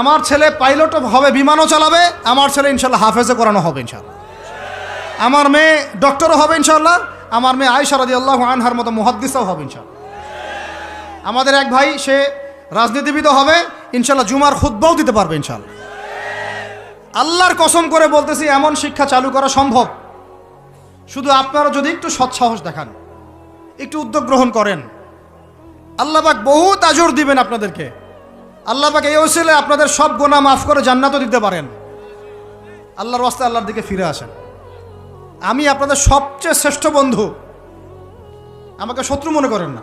আমার ছেলে পাইলটও হবে, বিমানও চালাবে, আমার ছেলে ইনশাল্লাহ হাফেজে করানো হবে ইনশাল্লাহ। আমার মেয়ে ডক্টরও হবে ইনশাল্লাহ, আমার মেয়ে আয়সা রাজি আল্লাহ আনহার মতো মুহাদ্দিসও হবে ইনশাল্লাহ। আমাদের এক ভাই, সে রাজনীতিবিদও হবে, ইনশাল্লাহ জুমার খুদ্বাও দিতে পারবে ইনশাল্লাহ। আল্লাহর কসম করে বলতেছি, এমন শিক্ষা চালু করা সম্ভব। শুধু আপনারা যদি একটু সৎসাহস দেখান, একটু উদ্যোগ গ্রহণ করেন আল্লাহবাক বহু তাজর দিবেন আপনাদেরকে। আল্লাহবাক এই ওসিলে আপনাদের সব গোনা মাফ করে জান্নাতও দিতে পারেন। আল্লাহর রাস্তায় আল্লাহর দিকে ফিরে আসেন। আমি আপনাদের সবচেয়ে শ্রেষ্ঠ বন্ধু। আমাকে শত্রু মনে করেন না।